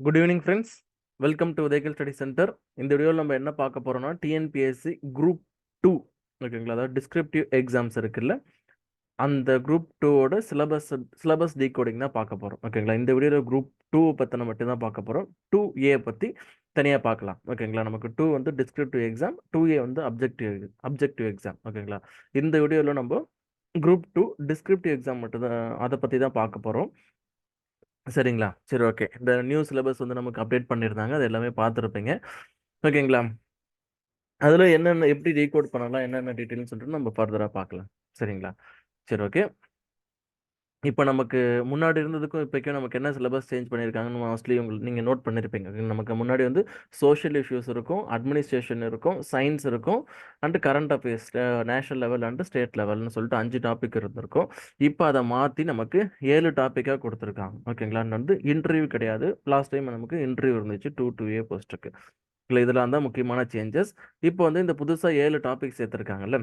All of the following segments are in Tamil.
Good evening friends welcome to Udhayakal study centre இந்த வீடியோவில் நம்ம என்ன பார்க்க போகிறோம்னா டிஎன்பிஎஸ்சி குரூப் டூ ஓகேங்களா அதாவது டிஸ்கிரிப்டிவ் எக்ஸாம்ஸ் இருக்குல்ல? அந்த குரூப் டூவோட சிலபஸ் சிலபஸ் டீகோடிங் தான் பார்க்க போகிறோம் ஓகேங்களா இந்த வீடியோவில் குரூப் டூவை பற்றின மட்டும்தான் பார்க்க போகிறோம் டூ ஏ பற்றி தனியாக பார்க்கலாம் ஓகேங்களா நமக்கு டூ வந்து டிஸ்கிரிப்டிவ் எக்ஸாம் டூ ஏ வந்து அப்ஜெக்டிவ் அப்ஜெக்டிவ் எக்ஸாம் ஓகேங்களா இந்த வீடியோவில் நம்ம குரூப் டூ டிஸ்கிரிப்டிவ் எக்ஸாம் மட்டும் தான் அதை பற்றி தான் பார்க்க போகிறோம் சரிங்களா? சரி ஓகே. இந்த நியூ சிலபஸ் வந்து நமக்கு அப்டேட் பண்ணியிருந்தாங்க அது எல்லாமே பார்த்துருப்பீங்க ஓகேங்களா? அதில் என்னென்ன எப்படி ரீகோட் பண்ணலாம் என்னென்ன டீட்டெயில்னு சொல்லிட்டு நம்ம ஃபர்தராக பார்க்கலாம் சரிங்களா? சரி ஓகே. இப்போ நமக்கு முன்னாடி இருந்ததுக்கும் இப்போக்கும் நமக்கு என்ன சிலபஸ் சேஞ்ச் பண்ணியிருக்காங்கன்னு மோஸ்ட்லி உங்களுக்கு நீங்கள் நோட் பண்ணியிருப்பீங்க. நமக்கு முன்னாடி வந்து சோஷியல் இஷ்யூஸ் இருக்கும் அட்மினிஸ்ட்ரேஷன் இருக்கும் சயின்ஸ் இருக்கும் and current affairs national level and state லெவல்னு சொல்லிட்டு அஞ்சு டாபிக் இருந்திருக்கும். இப்போ அதை மாற்றி நமக்கு ஏழு டாப்பிக்காக கொடுத்துருக்காங்க. ஓகேங்களா வந்து இன்டர்வியூ கிடையாது. லாஸ்ட் டைம் நமக்கு இன்டர்வியூ இருந்துச்சு. டூ டூ ஏ போஸ்ட்டுக்கு இல்லை இதெல்லாம் தான் முக்கியமான சேஞ்சஸ் இப்போ வந்து இந்த புதுசாக ஏழு டாபிக் சேர்த்துருக்காங்கல்ல?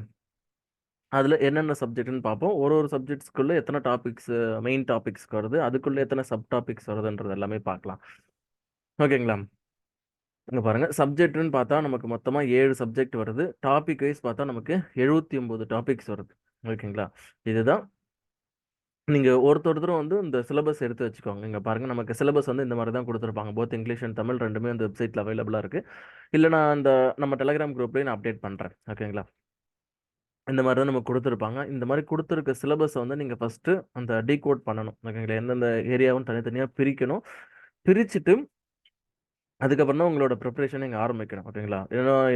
அதில் என்னென்ன சப்ஜெக்ட்னு பார்ப்போம். ஒரு ஒரு சப்ஜெக்ட்ஸ்க்குள்ளே எத்தனை டாபிக்ஸ் மெயின் டாபிக்ஸ் வருது அதுக்குள்ளே எத்தனை சப் டாபிக்ஸ் வருதுன்றது எல்லாமே பார்க்கலாம். ஓகேங்களா? இங்கே பாருங்கள் சப்ஜெக்ட்னு பார்த்தா நமக்கு மொத்தமாக ஏழு சப்ஜெக்ட் வருது. டாபிக் வைஸ் பார்த்தா நமக்கு எழுபத்தி ஒம்பது டாபிக்ஸ் வருது. ஓகேங்களா? இதுதான். நீங்கள் ஒருத்தொருத்தரும் வந்து இந்த சிலபஸ் எடுத்து வச்சுக்கோங்க. இங்கே பாருங்கள் நமக்கு சிலபஸ் வந்து இந்த மாதிரி தான் கொடுத்துருப்பாங்க. போத் இங்கிலீஷ் அண்ட் தமிழ் ரெண்டுமே அந்த வெப்சைட்டில் அவைலபிளாக இருக்குது இல்லை நான் அந்த நம்ம டெலகிராம் குரூப்லேயே நான் அப்டேட் பண்ணுறேன் ஓகேங்களா? இந்த மாதிரி தான் நம்ம கொடுத்துருப்பாங்க. இந்த மாதிரி கொடுத்துருக்க சிலபஸை வந்து நீங்கள் ஃபஸ்ட்டு அந்த டீகோட் பண்ணணும். ஓகேங்களா? எந்தெந்த ஏரியாவும் தனித்தனியாக பிரிக்கணும். பிரிச்சுட்டு அதுக்கப்புறம் தான் உங்களோட ப்ரிப்பரேஷன் நீங்கள் ஆரம்பிக்கணும். ஓகேங்களா?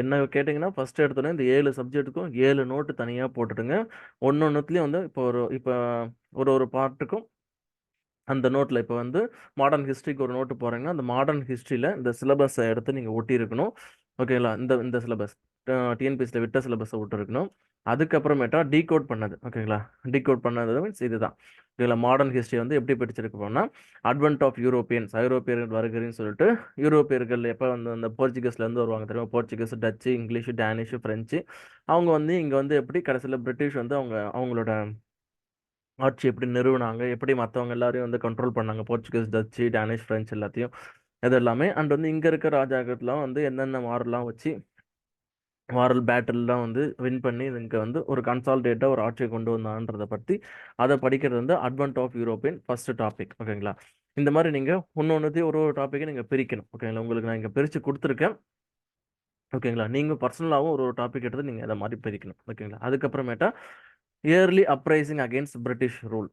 என்ன கேட்டிங்கன்னா ஃபஸ்ட்டு எடுத்தோன்னே இந்த ஏழு சப்ஜெக்ட்டுக்கும் ஏழு நோட்டு தனியாக போட்டுடுங்க. ஒன்று ஒன்றுத்துலேயும் வந்து இப்போ ஒரு இப்போ ஒரு ஒரு பார்ட்டுக்கும் அந்த நோட்டில் இப்போ வந்து மாடர்ன் ஹிஸ்ட்ரிக்கு ஒரு நோட்டு போகிறீங்கன்னா அந்த மாடர்ன் ஹிஸ்ட்ரியில் இந்த சிலபஸை எடுத்து நீங்கள் ஒட்டியிருக்கணும். ஓகேங்களா? இந்த இந்த சிலபஸ் டிஎன்பிஎஸ்சியில் விட்ட சிலபஸை விட்டுருக்கணும் அதுக்கப்புறமேட்டா டீகோட் பண்ணது. ஓகேங்களா டீகோட் பண்ணது மீன்ஸ் இதுதான். இதில் மாடர்ன் ஹிஸ்ட்ரி வந்து எப்படி படிச்சிருக்கு போனால் அட்வென்ட் ஆஃப் யூரோப்பியன்ஸ் ஐரோப்பியர்கள் வருகிறேன்னு சொல்லிட்டு யூரோப்பியர்கள் எப்போ வந்து அந்த போர்ச்சுகீஸ்லேருந்து வருவாங்க தெரியுமா? Portuguese Dutch English Danish French அவங்க வந்து இங்கே வந்து எப்படி கடைசியில் பிரிட்டிஷ் வந்து அவங்க அவங்களோட ஆட்சி எப்படி நிறுவனாங்க? எப்படி மற்றவங்க எல்லாரையும் வந்து கண்ட்ரோல் பண்ணாங்க? போர்ச்சுகீஸ் டச்சு டேனிஷ் ஃப்ரெஞ்ச் எல்லாத்தையும். இது எல்லாமே அண்ட் வந்து இங்கே இருக்கிற ராஜாக்கள்லாம் வந்து என்னென்ன மாறலாம் வச்சு மாரல் பேட்டில்லாம் வந்து வின் பண்ணி இங்கே வந்து ஒரு கன்சால்டேட்டாக ஒரு ஆட்சியை கொண்டு வந்தான்றதை பற்றி அதை படிக்கிறது வந்து advent of European first topic ஓகேங்களா இந்த மாதிரி நீங்கள் இன்னொன்றுத்தையும் ஒரு ஒரு டாப்பிக்கை நீங்கள் பிரிக்கணும் ஓகேங்களா உங்களுக்கு நான் இங்கே பிரித்து கொடுத்துருக்கேன். ஓகேங்களா நீங்கள் பர்சனலாகவும் ஒரு ஒரு டாபிக் எடுத்து நீங்கள் அதை மாதிரி பிரிக்கணும் ஓகேங்களா அதுக்கப்புறமேட்டா early uprising against British rule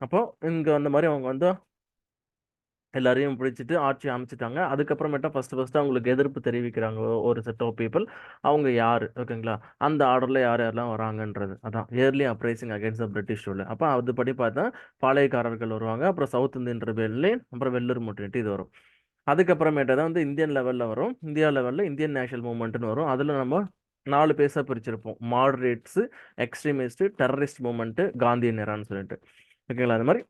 அப்போ இங்கே அந்த மாதிரி அவங்க வந்து எல்லாரையும் பிடிச்சிட்டு ஆட்சி அமைச்சிட்டாங்க. அதுக்கப்புறமேட்டா ஃபர்ஸ்ட் ஃபஸ்ட்டு அவங்களுக்கு எதிர்ப்பு தெரிவிக்கிறாங்க ஒரு செட் ஆஃப் பீப்புள் அவங்க யார்? ஓகேங்களா? அந்த ஆர்டரில் யார் யாரெல்லாம் வராங்கன்றது. அதான். Early uprising against the British rule அப்போ அதுபடி பார்த்தா பாளையக்காரர்கள் வருவாங்க. அப்புறம் சவுத் இந்தியன் ரிபெல்லே அப்புறம் வெள்ளூர் முட்டினிட்டு இது வரும். அதுக்கப்புறமேட்டா தான் வந்து இந்தியன் லெவலில் வரும். இந்தியா லெவலில் இந்தியன் நேஷனல் மூமெண்ட்டுன்னு வரும். அதில் நம்ம நாலு பேஸாக பிரிச்சிருப்போம். Moderates extremist terrorist movement Gandhian நேரான்னு சொல்லிட்டு. ஓகேங்களா? அது மாதிரி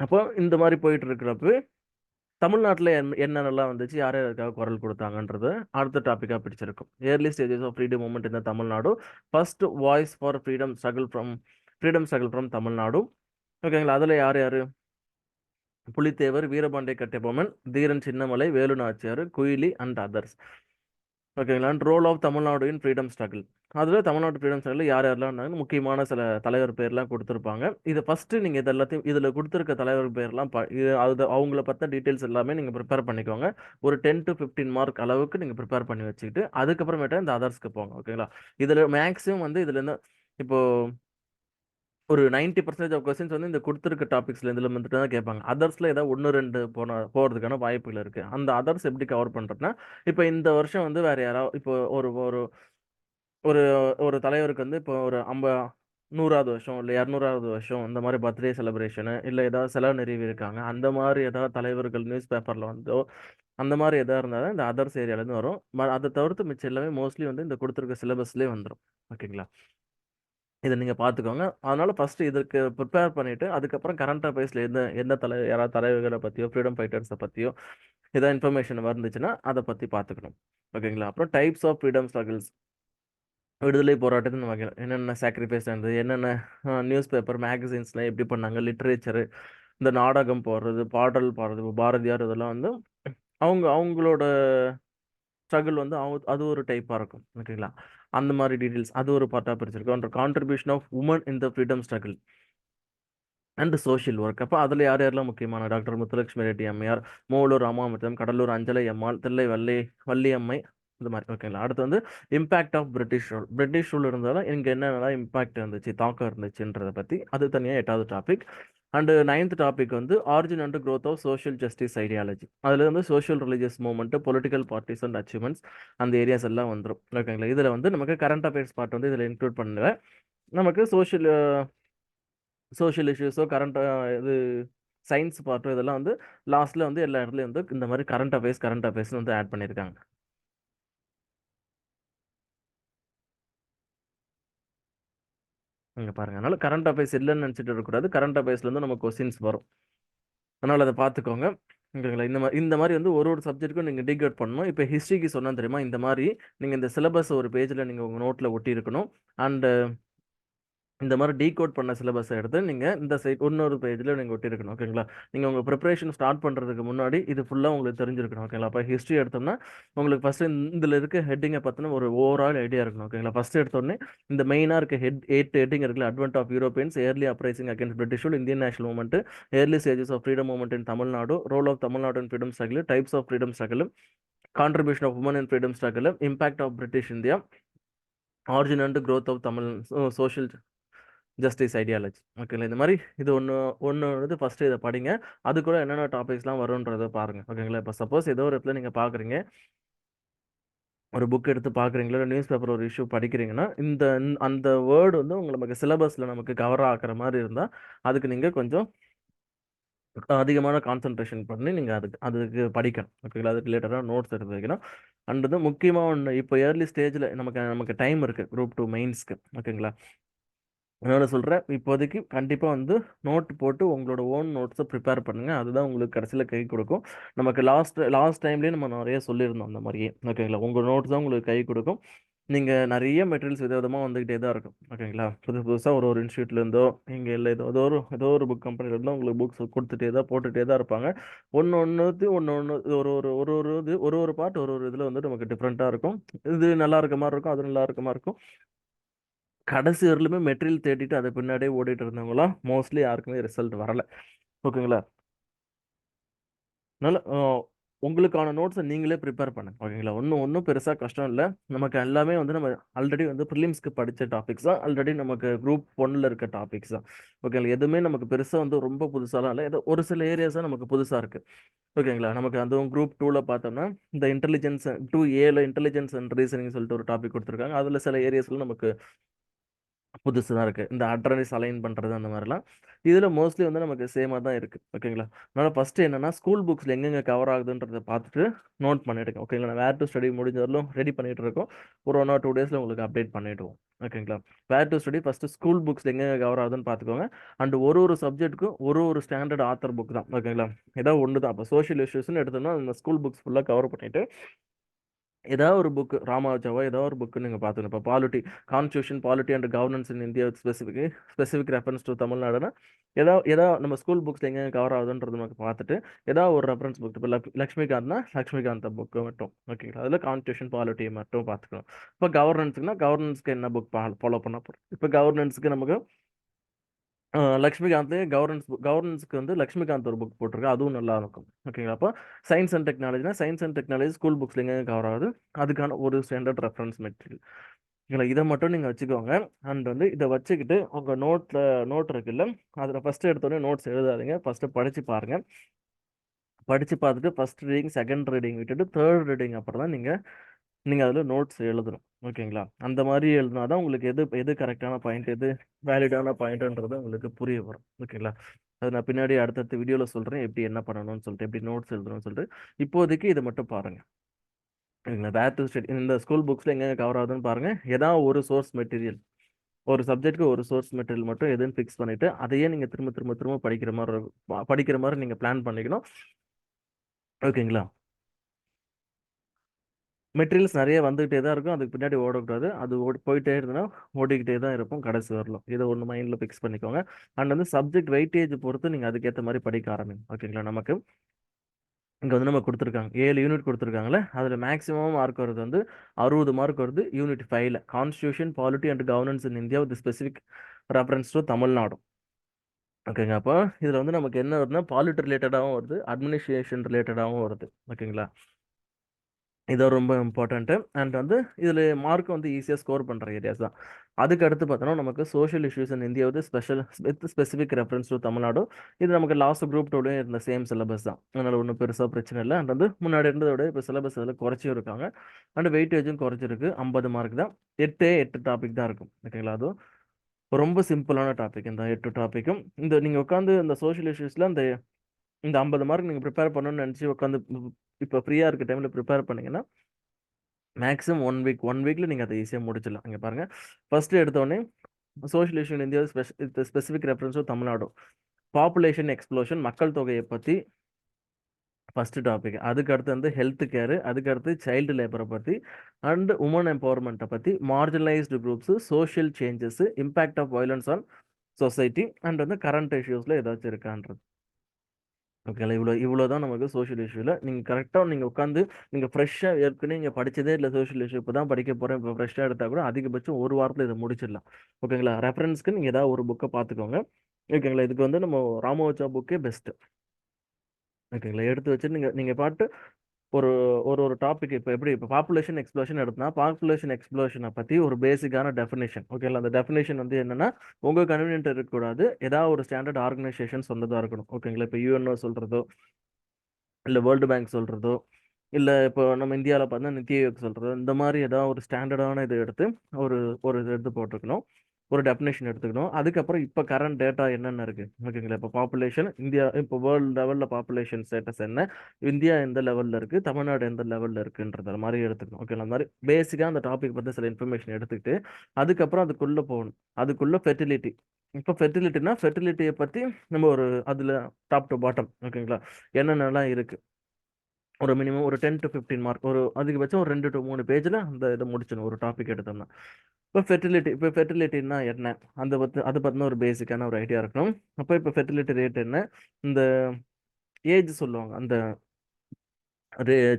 அப்போ இந்த மாதிரி போயிட்டு இருக்கிறப்ப தமிழ்நாட்டில் என் என்னென்னலாம் வந்துச்சு? யார் யாருக்காக குரல் கொடுத்தாங்கன்றது அடுத்த டாப்பிக்காக பிடிச்சிருக்கும். Early stages of freedom movement இந்த Tamil Nadu first voice for freedom struggle from freedom struggle from Tamil Nadu ஓகேங்களா அதில் யார் யார்? புலித்தேவர் வீரபாண்டிய கட்டபொம்மன் தீரன் சின்னமலை வேலு நாச்சியார் குயிலி அண்ட் அதர்ஸ் ஓகேங்களா? Role of Tamil Nadu in freedom struggle அதில் தமிழ்நாடு ஃப்ரீடம் ஸ்ட்ரகிள் யார் யாரெல்லாம் இருந்தாங்க முக்கியமான சில தலைவர் பேர்லாம் கொடுத்துருப்பாங்க. இதை ஃபஸ்ட்டு நீங்கள் இது எல்லாத்தையும் இதில் கொடுத்துருக்க தலைவர் பேர்லாம் ப இது அது அவங்கள பற்ற டீட்டெயில்ஸ் எல்லாமே நீங்கள் ப்ரிப்பேர் பண்ணிக்கோங்க. ஒரு டென் டு ஃபிஃப்டீன் மார்க் அளவுக்கு நீங்கள் ப்ரிப்பேர் பண்ணி வச்சுக்கிட்டு அதுக்கப்புறமேட்டா இந்த அதர்ஸ்க்கு போங்க. ஓகேங்களா? இதில் மேக்ஸிமம் வந்து இதுலேருந்து இப்போது ஒரு நைன்டி பர்சன்டேஜ் ஆஃப் கொஸ்டின்ஸ் வந்து இந்த கொடுத்துருக்க டாபிக்ஸ்ல இதில் வந்துட்டு தான் கேட்பாங்க. அதர்ஸில் ஏதாவது ஒன்று ரெண்டு போன போகிறதுக்கான வாய்ப்புகள் இருக்குது அந்த அதர்ஸ் எப்படி கவர் பண்ணுறதுனா இப்போ இந்த வருஷம் வந்து வேறு யாராவது இப்போ ஒரு ஒரு ஒரு ஒரு தலைவருக்கு வந்து இப்போ ஒரு ஐம்ப நூறாவது வருஷம் இல்லை இரநூறாவது வருஷம் இந்த மாதிரி பர்த்டே செலிப்ரேஷனு இல்லை ஏதாவது செலவு நிறைவு இருக்காங்க. அந்த மாதிரி ஏதாவது தலைவர்கள் நியூஸ் பேப்பரில் வந்தோ அந்த மாதிரி எதாவது இருந்தால் தான் இந்த அதர்ஸ் ஏரியாலேருந்து வரும். அதை தவிர்த்து மிச்சம் எல்லாமே மோஸ்ட்லி வந்து இந்த கொடுத்துருக்க சிலபஸ்லேயே வந்துடும் ஓகேங்களா? இதை நீங்கள் பார்த்துக்கோங்க அதனால் ஃபஸ்ட்டு இதுக்கு ப்ரிப்பேர் பண்ணிவிட்டு அதுக்கப்புறம் கரண்ட் அஃபேர்ஸில் எந்த எந்த தலை யாராவது தலைவர்களை பற்றியோ ஃப்ரீடம் ஃபைட்டர்ஸை பற்றியோ ஏதாவது இன்ஃபர்மேஷன் வந்துச்சுன்னா அதை பற்றி பார்த்துக்கணும் ஓகேங்களா? அப்புறம் டைப்ஸ் ஆஃப் ஃப்ரீடம் ஸ்ட்ரகிள்ஸ் விடுதலை போராட்டத்தின் வகையில் என்னென்ன சாக்ரிஃபைஸ் ஆனது? என்னென்ன நியூஸ் பேப்பர் மேகசின்ஸ்லாம் எப்படி பண்ணாங்க? லிட்ரேச்சரு இந்த நாடகம் போடுறது பாடல் பாடுறது பாரதியார் இதெல்லாம் வந்து அவங்க அவங்களோட ஸ்ட்ரகிள் வந்து அது ஒரு டைப்பாக இருக்கும். ஓகேங்களா அந்த மாதிரி டீட்டெயில்ஸ் அது ஒரு பார்ட்டாக பிரிச்சிருக்கோம் contribution of women in the freedom struggle and social work அப்போ அதில் யார் யாரெல்லாம் முக்கியமான? டாக்டர் முத்துலட்சுமி ரெட்டி அம்மையார் மூவலூர் ராமாமிர்தம் கடலூர் அஞ்சலை அம்மாள் தில்லை வள்ளி வள்ளியம்மை இந்த மாதிரி. ஓகேங்களா அடுத்து வந்து impact of British rule British rule இருந்தாலும் இங்கே என்னென்னலாம் இம்பாக்ட் இருந்துச்சு தாக்கம் இருந்துச்சுன்றதை பற்றி அது தனியாக எட்டாவது டாபிக் அண்டு நைன்த் டாபிக் வந்து origin and growth of social justice ideology அதில் வந்து social religious movement political parties and achievements அந்த ஏரியாஸ் எல்லாம் வந்துடும் ஓகேங்களா இதில் வந்து நமக்கு கரண்ட் அஃபேர்ஸ் பார்ட் வந்து இதில் இன்க்ளூட் பண்ணுவேன். நமக்கு சோஷியல் சோஷியல் இஷ்யூஸோ கரண்ட் இது சயின்ஸ் பார்ட்டோ இதெல்லாம் வந்து லாஸ்ட்டில் வந்து எல்லா இடத்துலையும் வந்து இந்த மாதிரி கரண்ட் அஃபேர்ஸ் கரண்ட் அஃபேர்ஸ் வந்து ஆட் பண்ணியிருக்காங்க இங்கே பாருங்க. அதனால் கரண்ட் அஃபேர்ஸ் இல்லைன்னு நினச்சிட்டு இருக்கக்கூடாது. கரண்ட் அஃபேர்ஸ்லேருந்து நம்ம கொஸ்டின்ஸ் வரும். அதனால் அதை பார்த்துக்கோங்க. ஓகேங்களா இந்த மாதிரி இந்த மாதிரி வந்து ஒரு ஒரு சப்ஜெக்ட்டுக்கும் நீங்கள் டிகேட் பண்ணணும். இப்போ ஹிஸ்ட்ரிக்கு சொன்னால் தெரியுமா? இந்த மாதிரி நீங்கள் இந்த சிலபஸ் ஒரு பேஜில் நீங்கள் உங்கள் நோட்டில் ஒட்டி இருக்கணும் அண்டு இந்த மாதிரி டீகோட் பண்ண சிலபஸை எடுத்து நீங்கள் இந்த சைட் இன்னொரு பேஜில் நீங்கள் ஒட்டியிருக்கணும் ஓகேங்களா நீங்கள் உங்கள் ப்ரிப்பரேஷன் ஸ்டார்ட் பண்ணுறதுக்கு முன்னாடி இது ஃபுல்லாக உங்களுக்கு தெரிஞ்சிருக்கணும் ஓகேங்களா அப்போ ஹிஸ்ட்ரி எடுத்தோம்னா உங்களுக்கு ஃபஸ்ட்டு இதில் இருக்க ஹெட்டிங்கை பற்றின ஒரு ஓவரால் ஐடியா இருக்கணும் ஓகேங்களா ஃபஸ்ட்டு எடுத்தோடனே இந்த மெயினாக இருக்க ஹெட் எயிட் ஹெட்டிங் இருக்குல்ல advent of Europeans early uprising against British Indian national movement early stages of freedom movement in Tamil Nadu role of Tamil Nadu in freedom struggle types of freedom struggle contribution of women in freedom struggle impact of British India origin and growth of Tamil social justice ideology ஓகேங்களா இந்த மாதிரி இது ஒன்று ஒன்று வந்து ஃபஸ்ட்டு இதை படிங்க. அது கூட என்னென்ன டாபிக்ஸ்லாம் வரும்ன்றதை பாருங்கள் ஓகேங்களா இப்போ சப்போஸ் ஏதோ ஒரு இடத்துல நீங்கள் பார்க்குறீங்க ஒரு புக் எடுத்து பார்க்குறீங்களா இல்லை நியூஸ் பேப்பர் ஒரு இஷ்யூ படிக்கிறீங்கன்னா இந்த அந்த வேர்டு வந்து உங்களை நமக்கு சிலபஸில் நமக்கு கவர் ஆக்குற மாதிரி இருந்தால் அதுக்கு நீங்கள் கொஞ்சம் அதிகமான கான்சன்ட்ரேஷன் பண்ணி நீங்கள் அதுக்கு அதுக்கு படிக்கணும். ஓகேங்களா அதுக்கு ரிலேட்டடாக நோட்ஸ் எடுத்து வைக்கணும். அண்ட் வந்து முக்கியமாக ஒன்று இப்போ ஏர்லி ஸ்டேஜில் நமக்கு நமக்கு டைம் இருக்குது குரூப் டூ மெயின்ஸ்க்கு ஓகேங்களா என்னோட சொல்கிறேன் இப்போதைக்கு கண்டிப்பாக வந்து நோட் போட்டு உங்களோட ஓன் நோட்ஸை ப்ரிப்பேர் பண்ணுங்கள் அதுதான் உங்களுக்கு கடைசியில் கை கொடுக்கும். நமக்கு லாஸ்ட் லாஸ்ட் டைம்லேயே நம்ம நிறைய சொல்லியிருந்தோம் அந்த மாதிரியே. ஓகேங்களா உங்கள் நோட்ஸ் தான் உங்களுக்கு கை கொடுக்கும். நீங்கள் நிறைய மெட்டீரியல்ஸ் விதவிதமாக வந்துக்கிட்டே தான் இருக்கும். ஓகேங்களா புதுசு புதுசாக ஒரு ஒரு இன்ஸ்டியூட்லேருந்தோ இங்கே இல்லை ஏதோ ஏதோ ஒரு ஏதோ ஒரு புக் கம்பெனிலேருந்தோ உங்களுக்கு புக்ஸ் கொடுத்துட்டே தான் போட்டுகிட்டே தான் இருப்பாங்க. ஒன்று ஒன்றுத்து ஒன்று ஒன்று ஒரு ஒரு ஒரு ஒரு இது ஒரு ஒரு பார்ட் ஒரு ஒரு இதில் வந்து நமக்கு டிஃப்ரெண்ட்டாக இருக்கும். இது நல்லா இருக்க மாதிரி இருக்கும் அது நல்லா இருக்க மாதிரி இருக்கும். கடைசி வரலுமே மெட்டீரியல் தேடிட்டு அது பின்னாடியே ஓடிட்டு இருந்தவங்களாம் மோஸ்ட்லி யாருக்குமே ரிசல்ட் வரல. ஓகேங்களா? நல்ல உங்களுக்கான நோட்ஸை நீங்களே ப்ரிப்பேர் பண்ணுங்க. ஓகேங்களா? ஒன்றும் ஒன்றும் பெருசாக கஷ்டம் இல்லை. நமக்கு எல்லாமே வந்து நம்ம ஆல்ரெடி வந்து ப்ரிலிம்ஸ்க்கு படித்த டாபிக்ஸ் தான். ஆல்ரெடி நமக்கு குரூப் ஒன்னில் இருக்க டாபிக்ஸ் தான். ஓகேங்களா? எதுவுமே நமக்கு பெருசாக வந்து ரொம்ப புதுசாலாம் இல்லை. ஏதோ ஒரு சில ஏரியாஸ் தான் நமக்கு புதுசாக இருக்குது ஓகேங்களா? நமக்கு அதுவும் குரூப் டூவில் பார்த்தோம்னா இந்த இன்டெலிஜென்ஸ் டூ ஏல இன்டெலிஜென்ஸ் அண்ட் ரீசனிங் சொல்லிட்டு ஒரு டாபிக் கொடுத்துருக்காங்க. அதில் சில ஏரியாஸில் நமக்கு புதுசு தான் இருக்குது இந்த அட்ரனைஸ் அலைன் பண்ணுறது அந்த மாதிரிலாம். இதில் மோஸ்ட்லி வந்து நமக்கு சேமாக தான் இருக்குது ஓகேங்களா அதனால் ஃபஸ்ட்டு என்னென்னா ஸ்கூல் புக்ஸில் எங்கெங்கே கவர் ஆகுதுன்றதை பார்த்துட்டு நோட் பண்ணிவிடுங்க ஓகேங்களா வேர் டு ஸ்டடி முடிஞ்சவரையிலும் ரெடி பண்ணிகிட்டு இருக்கோம். ஒரு ஒன் ஆர் டூ டேஸில் உங்களுக்கு அப்டேட் பண்ணிவிடுவோம் ஓகேங்களா where to study first school books எங்கெங்கே கவர் ஆகுதுன்னு பார்த்துக்கோங்க. அண்ட் ஒரு ஒரு சப்ஜெக்ட்டுக்கும் ஒரு ஒரு ஸ்டாண்டர்ட் ஆத்தர் புக் தான். ஓகேங்களா ஏதாவது ஒன்று தான் அப்போ சோஷியல் இஷ்யூஸ்னு எடுத்தோம்னா அந்த ஸ்கூல் புக்ஸ் ஃபுல்லாக கவர் பண்ணிவிட்டு ஏதாவது ஒரு புக் ராமானுஜாவோ ஏதாவது ஒரு புக்கு நீங்கள் பார்த்துக்கணும் இப்போ polity constitution polity and governance in India specific specific reference to தமிழ்நாடுனா ஏதாவது ஏதாவது நம்ம ஸ்கூல் புக்ஸில் எங்கே கவர் ஆகுதுன்றது நமக்கு பார்த்துட்டு ஏதாவது ஒரு ரெஃபரன்ஸ் புக் இப்போ லக் லக்ஷ்மிகாந்த்னா லக்ஷ்மிகாந்த் புக்கு மட்டும் ஓகேங்களா அதில் கான்ஸ்டியூஷன் பாலிட்டியை மட்டும் பார்த்துக்கணும் இப்போ கவர்னன்ஸுக்குனா கவர்னன்ஸ்க்கு என்ன புக் ஃபாலோ பண்ண போகிறோம் இப்போ கவர்னன்ஸுக்கு நமக்கு லக்ஷ்மிகாந்த்லேயே கவர்னன்ஸ் கவர்னன்ஸுக்கு வந்து லக்ஷ்மிகாந்த் ஒரு புக் போட்டிருக்கு. அதுவும் நல்லா இருக்கும். ஓகேங்களா அப்போ சயின்ஸ் அண்ட் டெக்னாலஜினா சயின்ஸ் அண்ட் டெக்னாலஜி ஸ்கூல் புக்ஸ்ல எங்கே கவர் ஆகுது. அதுக்கான ஒரு ஸ்டாண்டர்ட் ரெஃபரன்ஸ் மெட்டீரியல் இல்லை இதை மட்டும் நீங்கள் வச்சுக்கோங்க. அண்ட் வந்து இதை வச்சுக்கிட்டு உங்கள் நோட்டில் நோட் இருக்குல்ல அதில் ஃபஸ்ட்டு எடுத்தோடனே நோட்ஸ் எழுதாதீங்க. ஃபஸ்ட்டு படித்து பாருங்கள் படித்து பார்த்துட்டு ஃபஸ்ட் ரீடிங் செகண்ட் ரீடிங் விட்டுட்டு தேர்ட் ரீடிங் அப்புறம் தான் நீங்கள் நீங்கள் அதில் நோட்ஸ் எழுதணும். ஓகேங்களா? அந்த மாதிரி எழுதினா தான் உங்களுக்கு எது எது கரெக்டான பாயிண்ட் எது வேலிடான பாயிண்ட்ன்றது உங்களுக்கு புரிய வரும். ஓகேங்களா? அது நான் பின்னாடி அடுத்தடுத்த வீடியோவில் சொல்கிறேன் எப்படி என்ன பண்ணணும்னு சொல்லிட்டு எப்படி நோட்ஸ் எழுதணும்னு சொல்லிட்டு இப்போதைக்கு இதை மட்டும் பாருங்கள் ஓகேங்களா? வேர் டு ஸ்டடி இந்த ஸ்கூல் புக்ஸில் எங்கே கவர் ஆகுதுன்னு பாருங்கள் ஏதாவது ஒரு சோர்ஸ் மெட்டீரியல் ஒரு சப்ஜெக்ட்க்கு ஒரு சோர்ஸ் மெட்டீரியல் மட்டும் எதுன்னு ஃபிக்ஸ் பண்ணிவிட்டு அதையே நீங்கள் திரும்ப திரும்ப திரும்ப படிக்கிற மாதிரி படிக்கிற மாதிரி நீங்கள் பிளான் பண்ணிக்கணும். ஓகேங்களா? மெட்டீரியல்ஸ் நிறைய வந்துகிட்டே தான் இருக்கும். அதுக்கு பின்னாடி ஓடக்கூடாது அது ஓடி போயிட்டே இருந்ததுன்னா ஓடிக்கிட்டே தான் இருக்கும் கடைசி வரலாம். இதை ஒன்று மைண்டில் ஃபிக்ஸ் பண்ணிக்கோங்க. அண்ட் வந்து சப்ஜெக்ட் வெயிட்டேஜ் பொறுத்து நீங்கள் அதுக்கேற்ற மாதிரி படிக்க ஆரம்பிங்க. ஓகேங்களா நமக்கு இங்கே வந்து நம்ம கொடுத்துருக்காங்க. ஏழு யூனிட் கொடுத்துருக்காங்களே அதில் மேக்ஸிமம் மார்க் வருது வந்து அறுபது மார்க் வருது யூனிட் ஃபைவ்ல constitution polity and governance in India with specific reference to Tamil Nadu ஓகேங்க அப்போ இதில் வந்து நமக்கு என்ன வருதுன்னா பாலிட்டி ரிலேட்டடாகவும் வருது அட்மினிஸ்ட்ரேஷன் ரிலேட்டடாகவும் வருது. ஓகேங்களா இது ரொம்ப இம்பார்ட்டண்ட்டு. அண்ட் வந்து இதில் மார்க் வந்து ஈஸியாக ஸ்கோர் பண்ணுற ஏரியாஸ் தான். அதுக்கு அடுத்து பார்த்தோன்னா நமக்கு சோஷியல் இஷ்யூஸ் இன் இந்தியா வந்து special with specific reference to Tamil Nadu இது நமக்கு லாஸ்ட் குரூப் டூலையும் இருந்த சேம் சிலபஸ் தான். அதனால் ஒன்றும் பெருசாக பிரச்சனை இல்லை. அண்ட் வந்து முன்னாடி இருந்ததை விட இப்போ சிலபஸ் அதில் குறைச்சும் இருக்காங்க. அண்ட் வெயிட்டேஜும் குறைச்சிருக்கு ஐம்பது மார்க் தான். எட்டே எட்டு டாபிக் தான் இருக்கும். ஓகேங்களா அதுவும் ரொம்ப சிம்பிளான டாபிக் இந்த எட்டு டாப்பிக்கும் இந்த நீங்கள் உட்காந்து இந்த சோஷியல் இஷ்யூஸில் இந்த இந்த ஐம்பது மார்க் நீங்கள் ப்ரிப்பேர் பண்ணணும்னு நினச்சி உட்காந்து இப்போ ஃப்ரீயாக இருக்க டைமில் ப்ரிப்பேர் பண்ணிங்கன்னா மேக்ஸிமம் ஒன் வீக் ஒன் வீக்கில் நீங்கள் அதை ஈஸியாக முடிச்சிடலாம். இங்கே பாருங்கள் ஃபஸ்ட்டு எடுத்தோடனே சோஷியலேஷன் இந்தியா ஸ்பெஷ ஸ்பெசிஃபிக் ரெஃபரன்ஸும் தமிழ்நாடு பாப்புலேஷன் எக்ஸ்ப்ளோஷன் மக்கள் தொகையை பற்றி ஃபஸ்ட்டு டாபிக் அதுக்கு அடுத்து வந்து ஹெல்த் கேரு அதுக்கு அடுத்து சைல்டு லேபரை பற்றி அண்ட் உமன் எம்பவர்மெண்ட்டை பற்றி marginalised groups social changes impact of violence on society and வந்து கரண்ட் இஷ்யூஸில் ஏதாச்சும் இருக்கான்றது. ஓகேங்களா? இவ்வளோ இவ்வளோ தான் நமக்கு சோஷியல் இஷ்யூவில் நீங்கள் கரெக்டாக நீங்கள் உட்காந்து நீங்கள் ஃப்ரெஷ்ஷாக ஏற்கனவே நீங்கள் படித்ததே இல்லை சோஷியல் இஷ்யூ இப்போ தான் படிக்க போகிறேன் இப்போ ஃப்ரெஷ்ஷாக எடுத்தால் கூட அதிகபட்சம் ஒரு வாரத்தில் இதை முடிச்சிடலாம். ஓகேங்களா? ரெஃபரன்ஸ்க்கு நீங்கள் ஏதாவது ஒரு புக்கை பார்த்துக்கோங்க. ஓகேங்களா? இதுக்கு வந்து நம்ம ராமோச்சா புக்கே பெஸ்ட்டு ஓகேங்களா? எடுத்து வச்சு நீங்கள் நீங்கள் பாட்டு ஒரு ஒரு ஒரு டாபிக் இப்போ எப்படி இப்போ பாப்புலேஷன் எக்ஸ்ப்ளோஷன் எடுத்தோம்னா பாப்புலேஷன் எக்ஸ்ப்ளோஷனை பற்றி ஒரு பேசிக்கான டெஃபினேஷன் ஓகேங்களா அந்த டெஃபினேஷன் வந்து என்னென்னா உங்கள் கன்வீனியன்ட் இருக்கக்கூடாது ஏதாவது ஒரு ஸ்டாண்டர்ட் ஆர்கனைசேஷன் சொந்ததாக இருக்கணும். ஓகேங்களா இப்போ யூஎன்ஓ சொல்கிறதோ இல்லை வேர்ல்டு பேங்க் சொல்கிறதோ இல்லை இப்போ நம்ம இந்தியாவில் பார்த்தா நித்தி ஆயோக் சொல்கிறது இந்த மாதிரி ஏதாவது ஒரு ஸ்டாண்டர்டான இது எடுத்து ஒரு ஒரு இது எடுத்து போட்டிருக்கணும். ஒரு டெஃபினேஷன் எடுத்துக்கணும். அதுக்கப்புறம் இப்போ கரண்ட் டேட்டா என்னென்ன இருக்குது ஓகேங்களா? இப்போ பாப்புலேஷன் இந்தியா இப்போ வேர்ல்டு லெவலில் பாப்புலேஷன் ஸ்டேட்டஸ் என்ன? இந்தியா எந்த லெவலில் இருக்குது தமிழ்நாடு எந்த லெவலில் இருக்குன்றத மாதிரி எடுத்துக்கணும். ஓகேங்களா? அந்த மாதிரி பேசிக்காக அந்த டாபிக் பற்றி சில இன்ஃபர்மேஷன் எடுத்துக்கிட்டு அதுக்கப்புறம் அதுக்குள்ளே போகணும். அதுக்குள்ளே ஃபெர்டிலிட்டி இப்போ ஃபெர்டிலிட்டினா ஃபெர்டிலிட்டியை பற்றி நம்ம ஒரு அதில் டாப் டு பாட்டம் ஓகேங்களா? என்னென்னலாம் இருக்குது ஒரு மினிமம் ஒரு டென் டு ஃபிஃப்டீன் மார்க் ஒரு அதிகபட்சம் ஒரு ரெண்டு டு மூணு பேஜில் அந்த இதை முடிச்சிடணும். ஒரு டாபிக் எடுத்தோம்னா. இப்போ ஃபெர்டிலிட்டி இப்போ ஃபெர்டிலிட்டின்னா என்ன? அந்த பற்றி அதை பற்றின ஒரு பேசிக்கான ஒரு ஐடியா இருக்கணும். அப்போ இப்போ ஃபெர்டிலிட்டி ரேட் என்ன? இந்த ஏஜ் சொல்லுவாங்க. அந்த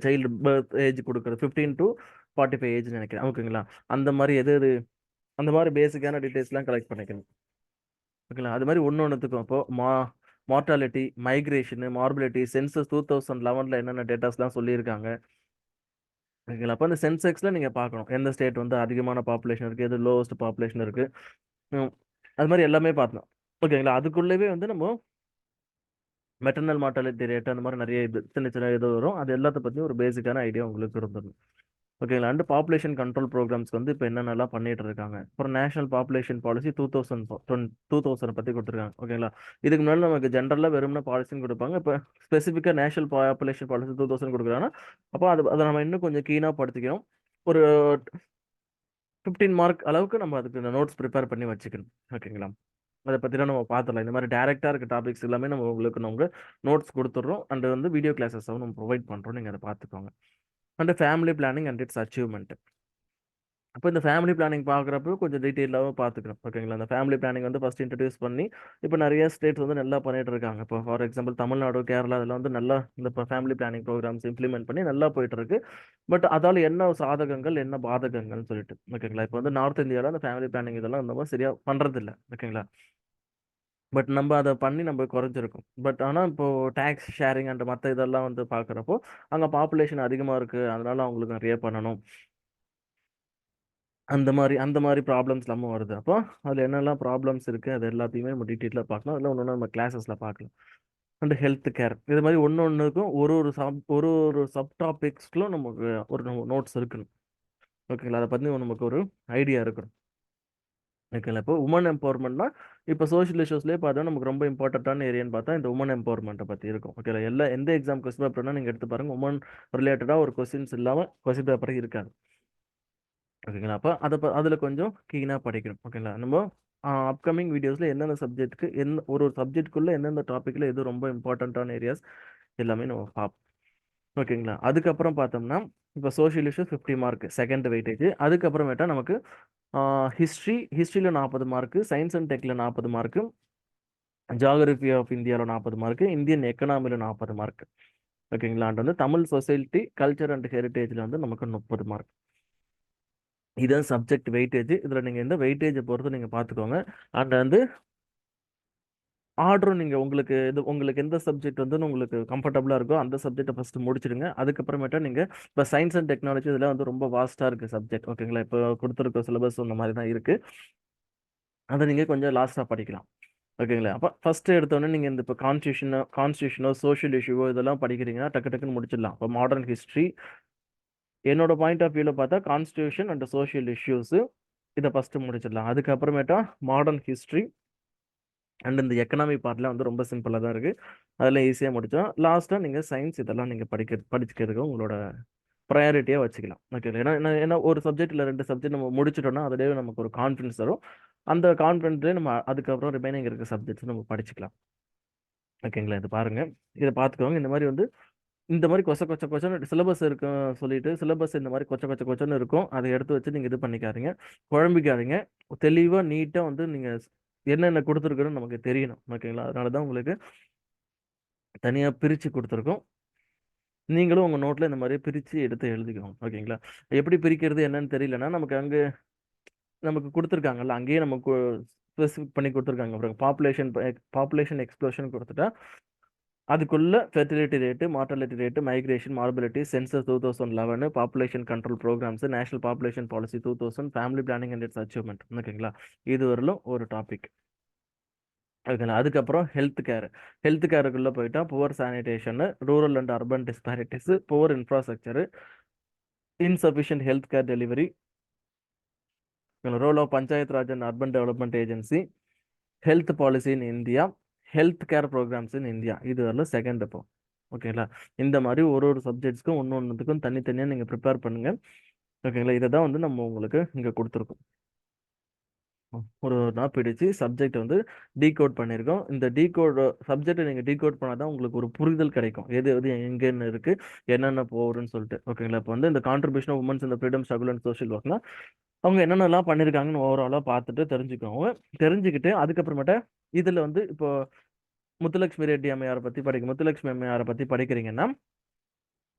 சைல்டு பர்த் ஏஜ் கொடுக்குறது fifteen to forty five age நினைக்கிறேன். ஓகேங்களா? அந்த மாதிரி எது எது? அந்த மாதிரி பேசிக்கான டீட்டெயில்ஸ்லாம் கலெக்ட் பண்ணிக்கணும். ஓகேங்களா? அது மாதிரி ஒன்று ஒன்றுத்துக்கும் அப்போது மா mortality migration morbidity census two thousand லெவனில் என்னென்ன டேட்டாஸ்லாம் சொல்லியிருக்காங்க? ஓகேங்களா அப்போ அந்த சென்செக்ஸில் நீங்கள் பார்க்கணும். எந்த ஸ்டேட் வந்து அதிகமான பாப்புலேஷன் இருக்குது எது லோவஸ்ட் பாப்புலேஷன் இருக்குது அது மாதிரி எல்லாமே பார்த்தோம் ஓகேங்களா? அதுக்குள்ளேயே வந்து நம்ம மெட்டர்னல் மார்டாலிட்டி ரேட் அந்த மாதிரி நிறைய இது சின்ன சின்ன இது வரும். அது எல்லாத்த பற்றியும் ஒரு பேசிக்கான ஐடியா உங்களுக்கு இருந்துடும் ஓகேங்களா? அண்ட் பாப்புலேஷன் கண்ட்ரோல் ப்ரோக்ராம்ஸ் வந்து இப்போ என்னென்னலாம் பண்ணிட்டு இருக்காங்க அப்புறம் national population policy two thousand two thousand பற்றி கொடுத்துருக்காங்க. ஓகேங்களா? இதுக்கு முன்னாடி நமக்கு ஜென்ரலாக வெறும்னா பாலிசின்னு கொடுப்பாங்க. இப்போ ஸ்பெசிஃபிக்காக national population policy two thousand கொடுக்குறாங்கன்னா அப்போ அது அதை நம்ம இன்னும் கொஞ்சம் கீனாக படுத்திக்கணும். ஒரு ஃபிஃப்டீன் மார்க் அளவுக்கு நம்ம அதுக்கு இந்த நோட்ஸ் ப்ரிப்பேர் பண்ணி வச்சுக்கணும். ஓகேங்களா? அதை பற்றிலாம் நம்ம பார்த்துடலாம் இந்த மாதிரி டேரெக்டாக இருக்க டாபிக்ஸ் எல்லாமே நம்ம உங்களுக்கு நம்ம நோட்ஸ் கொடுத்துட்றோம். அண்ட் வந்து வீடியோ கிளாஸஸும் நம்ம ப்ரொவைட் பண்ணுறோம் நீங்கள் அதை பார்த்துக்கோங்க and family planning and its achievement அப்போ இந்த ஃபேமிலி பிளானிங் பார்க்குறப்போ கொஞ்சம் டீட்டெயிலாகவும் பார்த்துக்கணும். ஓகேங்களா அந்த ஃபேமிலி பிளானிங் வந்து ஃபஸ்ட் இன்ட்ரடியூஸ் பண்ணி இப்போ நிறைய ஸ்டேட்ஸ் வந்து நல்லா பண்ணிட்டு இருக்காங்க. இப்போ ஃபார் எக்ஸாம்பிள் தமிழ்நாடு கேரளா இதெல்லாம் வந்து நல்லா இந்த ஃபேமிலி பிளானிங் ப்ரோக்ராம்ஸ் இம்ப்ளிமெண்ட் பண்ணி நல்லா போயிட்டு இருக்கு பட் அதால் என்ன சாதகங்கள் என்ன பாதகங்கள்னு சொல்லிட்டு. ஓகேங்களா இப்போ வந்து நார்த் இந்தியாவில் அந்த ஃபேமிலி பிளானிங் இதெல்லாம் இந்த மாதிரி சரியாக பண்ணுறதில்ல ஓகேங்களா பட் நம்ம அதை பண்ணி நம்ம குறைஞ்சிருக்கோம். பட் ஆனால் இப்போது டேக்ஸ் ஷேரிங் அண்ட் மற்ற இதெல்லாம் வந்து பார்க்குறப்போ அங்கே பாப்புலேஷன் அதிகமாக இருக்குது அதனால அவங்களுக்கு நிறைய பண்ணணும். அந்த மாதிரி அந்த மாதிரி ப்ராப்ளம்ஸ் நம்ம வருது. அப்போ அதில் என்னெல்லாம் ப்ராப்ளம்ஸ் இருக்குது அது எல்லாத்தையுமே நம்ம டீட்டெயிலாக பார்க்கணும் அதில் ஒன்று நம்ம கிளாஸஸில் பார்க்கலாம் அண்ட் ஹெல்த் கேர். இது மாதிரி ஒன்று ஒன்றுக்கும் ஒரு ஒரு சப் ஒரு ஒரு சப் டாபிக்ஸ்க்கும் நமக்கு ஒரு நோட்ஸ் இருக்கணும். ஓகேங்களா? அதை பற்றி நமக்கு ஒரு ஐடியா இருக்கணும். ஓகேங்களா இப்போ உமன் எம்பவர்மெண்ட்னா இப்போ சோஷியல் இஷ்யூஸ்லேயே பார்த்தா நமக்கு ரொம்ப இம்பார்ட்டண்ட்டான ஏரியான்னு பார்த்தா இந்த உமன் எம்பவர்மெண்ட்டை பற்றி இருக்கும். ஓகேங்களா எல்லா எந்த எக்ஸாம் கொஸ்டின் பேப்பர்னா நீங்கள் எடுத்து பாருங்கள் உமன் ரிலேட்டடாக ஒரு கொஸ்டின்ஸ் இல்லாமல் கொஸ்டின் பேப்பரே இருக்காது. ஓகேங்களா அப்போ அதை அதில் கொஞ்சம் கீனாக படிக்கணும். ஓகேங்களா நம்ம அப்கமிங் வீடியோஸில் எந்தெந்த சப்ஜெக்ட்டுக்கு எந்த ஒரு ஒரு சப்ஜெக்ட்டுக்குள்ளே எந்தெந்த டாப்பிக்கில் எது ரொம்ப இம்பார்ட்டண்ட்டான ஏரியாஸ் எல்லாமே நம்ம பார்ப்போம் ஓகேங்களா? அதுக்கப்புறம் பார்த்தோம்னா இப்போ social issues fifty mark second weightage அதுக்கப்புறமேட்டா நமக்கு ஹிஸ்ட்ரி ஹிஸ்ட்ரியில் நாற்பது மார்க்கு சயின்ஸ் அண்ட் டெக்கில் நாற்பது மார்க்கு ஜாகிரபி ஆஃப் இந்தியாவில் நாற்பது மார்க்கு இந்தியன் எக்கனாமியில் நாற்பது மார்க் ஓகேங்களா? அண்ட் வந்து தமிழ் சொசைட்டி கல்ச்சர் அண்ட் ஹெரிட்டேஜில் வந்து நமக்கு முப்பது மார்க் இதுதான் சப்ஜெக்ட் வெயிட்டேஜ் இதில் நீங்கள் எந்த வெயிட்டேஜை பொறுத்து நீங்கள் பார்த்துக்கோங்க. அண்ட் வந்து ஆர்டரும் நீங்கள் உங்களுக்கு இது உங்களுக்கு எந்த சப்ஜெக்ட் வந்து உங்களுக்கு கம்ஃபர்டபுளாக இருக்கோ அந்த சப்ஜெக்ட்டை ஃபஸ்ட்டு முடிச்சிடுங்க. அதுக்கப்புறமேட்டா நீங்கள் இப்போ சயின்ஸ் அண்ட் டெக்னாலஜி இதில் வந்து ரொம்ப வாஸ்ட்டாக இருக்குது சப்ஜெக்ட் ஓகேங்களா இப்போ கொடுத்துருக்க சிலபஸ் அந்த மாதிரி தான் இருக்குது அதை நீங்கள் கொஞ்சம் லாஸ்ட்டாக படிக்கலாம். ஓகேங்களா அப்போ ஃபஸ்ட்டு எடுத்தோன்னே நீங்கள் இந்த இப்போ கான்ஸ்டியூஷனோ கான்ஸ்டியூஷனோ சோஷியல் இஷ்யூவோ இதெல்லாம் படிக்கிறீங்கன்னா டக்கு டக்குன்னு முடிச்சிடலாம். இப்போ மாடர்ன் ஹிஸ்ட்ரி என்னோட பாயிண்ட் ஆஃப் வியூவில் பார்த்தா கான்ஸ்டியூஷன் அண்ட் சோஷியல் இஷ்யூஸு இதை ஃபஸ்ட்டு முடிச்சிடலாம். அதுக்கப்புறமேட்டா மாடர்ன் ஹிஸ்ட்ரி அண்ட் இந்த எக்கனாமி பார்ட்லாம் வந்து ரொம்ப சிம்பிளாக தான் இருக்குது அதில் ஈஸியாக முடித்தோம் லாஸ்ட்டாக நீங்கள் சயின்ஸ் இதெல்லாம் நீங்கள் படிக்க படிச்சுக்கிறதுக்கு உங்களோட ப்ரையாரிட்டியாக வச்சுக்கலாம். ஓகே ஏன்னா ஏன்னா ஒரு சப்ஜெக்டில் ரெண்டு சப்ஜெக்ட் நம்ம முடிச்சிட்டோம்னா அதுலேயே நமக்கு ஒரு கான்ஃபிடன்ஸ் வரும். அந்த கான்ஃபிடன்ஸ்லேயே நம்ம அதுக்கப்புறம் ரிமைனிங் இருக்க சப்ஜெக்ட்ஸ் நம்ம படிச்சுக்கலாம். ஓகேங்களா இது பாருங்கள் இதை பார்த்துக்கோங்க. இந்த மாதிரி வந்து இந்த மாதிரி கொச கொச்ச கொச்சன்னு சிலபஸ் இருக்கும் சொல்லிட்டு சிலபஸ் இந்த மாதிரி கொச்ச கொச்ச கொச்சன்னு இருக்கும். அதை எடுத்து வச்சு நீங்கள் இது பண்ணிக்காதீங்க. குழம்பிக்காதீங்க. தெளிவாக நீட்டாக வந்து நீங்கள் என்னென்ன கொடுத்துருக்குன்னு நமக்கு தெரியணும். ஓகேங்களா? அதனால தான் உங்களுக்கு தனியாக பிரித்து கொடுத்துருக்கோம். நீங்களும் உங்கள் நோட்டில் இந்த மாதிரி பிரித்து எடுத்து எழுதிக்கோங்க. ஓகேங்களா? எப்படி பிரிக்கிறது என்னன்னு தெரியலன்னா நமக்கு அங்கே நமக்கு கொடுத்துருக்காங்கல்ல அங்கேயே நமக்கு ஸ்பெசிஃபிக் பண்ணி கொடுத்துருக்காங்க. அப்புறம் பாப்புலேஷன் பாப்புலேஷன் எக்ஸ்ப்ளோஷன் கொடுத்துட்டா அதுக்குள்ள fertility rate mortality rate migration morbidity census two thousand eleven population control programmes national population policy two thousand family planning and its achievement ஓகேங்களா இது வரலும் ஒரு டாபிக் ஓகேங்களா? அதுக்கப்புறம் ஹெல்த் கேர் ஹெல்த் கேருக்குள்ளே போயிட்டா poor sanitation rural and urban disparities poor infrastructure insufficient health care delivery role of panchayat Raj and urban development agency health policy in India health care programmes in India இது வரலாம் செகண்ட் இப்போ ஓகேங்களா இந்த மாதிரி ஒரு ஒரு சப்ஜெக்ட்ஸ்க்கும் ஒன்று ஒன்றுத்துக்கும் தனித்தனியாக நீங்கள் ப்ரிப்பேர் பண்ணுங்கள் ஓகேங்களா இதை தான் வந்து நம்ம உங்களுக்கு இங்கே கொடுத்துருக்கோம். ஒரு ஒரு நாள் பிடிச்சு சப்ஜெக்ட் வந்து டீகோட் பண்ணியிருக்கோம். இந்த டீகோட் சப்ஜெக்டை நீங்கள் டீகோட் பண்ணால் தான் உங்களுக்கு ஒரு புரிதல் கிடைக்கும். எது எது எங்கேன்னு இருக்குது என்னென்ன போகிறோன்னு சொல்லிட்டு. ஓகேங்களா இப்போ வந்து இந்த கான்ட்ரிபியூஷன் உமன்ஸ் இந்த ஃப்ரீடம் ஸ்ட்ரகுல் அண்ட் சோஷியல் ஒர்க்னா அவங்க என்னென்னலாம் பண்ணியிருக்காங்கன்னு ஓவராலாக பார்த்துட்டு தெரிஞ்சுக்கோங்க தெரிஞ்சுக்கிட்டு அதுக்கப்புறமேட்ட இதில் வந்து இப்போ முத்துலட்சுமி ரெட்டி அம்மையாரை பற்றி படிக்க முத்துலட்சுமி அம்மையாரை பற்றி படிக்கிறீங்கன்னா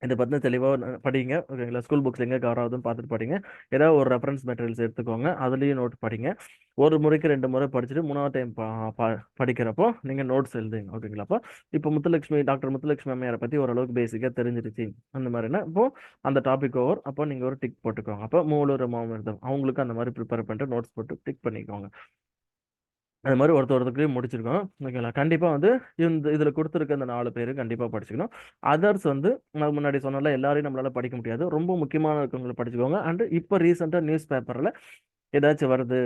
இதை பற்றி தெளிவாக படிங்க. ஓகேங்களா? ஸ்கூல் புக்ஸ் எங்கே கவர் ஆகுதுன்னு பார்த்துட்டு படிங்க. ஏதாவது ஒரு ரெஃபரன்ஸ் மெட்டீரியல்ஸ் எடுத்துக்கோங்க. அதுலேயும் நோட் படிங்க. ஒரு முறைக்கு ரெண்டு முறை படிச்சுட்டு மூணாவது டைம் படிக்கிறப்போ நீங்கள் நோட்ஸ் எழுதுங்க. ஓகேங்களா? அப்போ இப்போ முத்துலட்சுமி டாக்டர் முத்துலட்சுமி அம்மையாரை பற்றி ஓரளவுக்கு பேசிக்காக தெரிஞ்சிருச்சு. அந்த மாதிரினா இப்போ அந்த டாபிக் ஓவர் அப்போ நீங்கள் ஒரு டிக் போட்டுக்கோங்க. அப்போ மூலூர் மாமிர்தம் அவங்களுக்கு அந்த மாதிரி ப்ரிப்பேர் பண்ணிட்டு நோட்ஸ் போட்டு டிக் பண்ணிக்கோங்க. அது மாதிரி ஒருத்தர் ஒருத்தருக்கு முடிச்சிருக்கோம் ஓகேங்களா? கண்டிப்பாக வந்து இந்த இதில் கொடுத்துருக்க இந்த நாலு பேர் கண்டிப்பாக படிச்சுக்கணும். அதர்ஸ் வந்து நான் முன்னாடி சொன்னால எல்லாரையும் நம்மளால படிக்க முடியாது. ரொம்ப முக்கியமான இருக்கவங்களை படிச்சுக்கோங்க. அண்ட் இப்போ ரீசெண்டாக நியூஸ் பேப்பரில் ஏதாச்சும் வருது